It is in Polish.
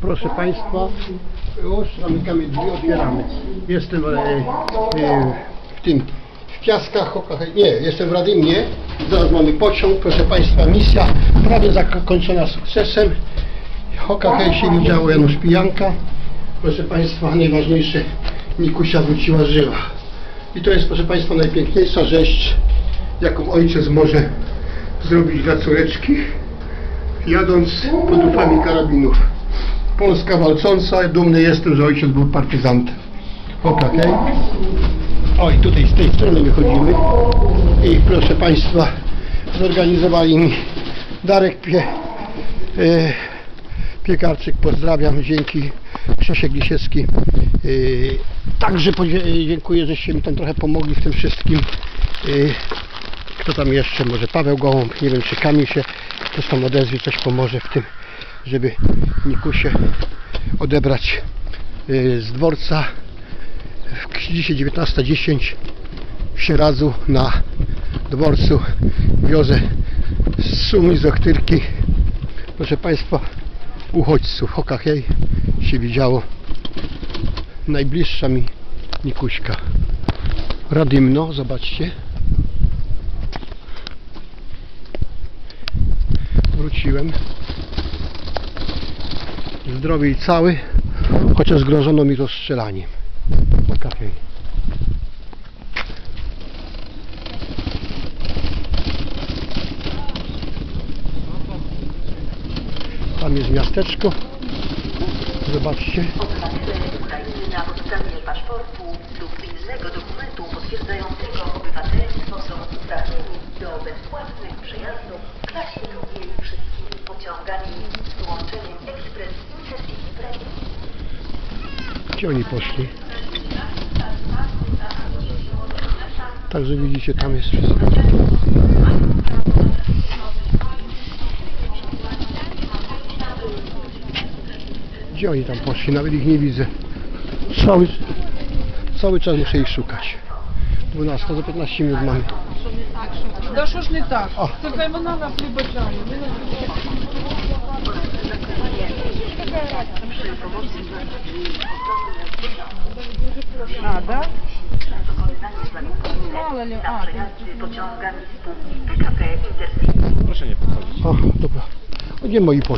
Proszę Państwa, już zamykamy drzwi, otwieramy. Jestem e, e, w tym, w Piaskach, nie, jestem w Radymnie. Zaraz mamy pociąg, proszę Państwa, misja prawie zakończona sukcesem. Hokahej się widziało Janusz Pijanka. Proszę Państwa, najważniejsze, Nikusia wróciła żywa. I to jest, proszę Państwa, najpiękniejsza rzecz, jaką ojciec może zrobić dla córeczki, jadąc pod ufami karabinów. Polska walcząca, dumny jestem, że ojciec był partyzantem. Hokahej. O i tutaj z tej strony wychodzimy. I proszę Państwa, zorganizowali mi Darek Pie, e, Piekarczyk, pozdrawiam, dzięki Krzysiek Lisiecki. E, także podzie- dziękuję, żeście mi tam trochę pomogli w tym wszystkim. E, kto tam jeszcze, może Paweł Gołąb, nie wiem czy Kamil się też tam odezwie, coś pomoże w tym, żeby Nikusie odebrać e, z dworca. W- dzisiaj 19.10 w Sieradzu na dworcu wiozę z Sumy z Ochtyrki. Proszę Państwa uchodźców Hokahej się widziało. Najbliższa mi Nikuśka. Radymno, zobaczcie. Wróciłem zdrowy i cały chociaż grożono mi rozstrzelaniem Hokahej Tam jest miasteczko. Zobaczcie. Na podstawie paszportu lub innego dokumentu potwierdzającego obywatelstwo są uprawnieni do bezpłatnych przejazdów w klasie drugiej wszystkimi pociągami Gdzie oni poszli? Także widzicie, tam jest wszystko. Gdzie oni tam poszli? Nawet ich nie widzę. Cały, cały czas muszę ich szukać. 12 za 15 minut mamy. Да що ж не так? А. Це хай вона нас вибачає. Ada? Ale nie, a, Proszę nie podchodzić. O, dobra. No gdzie moi po?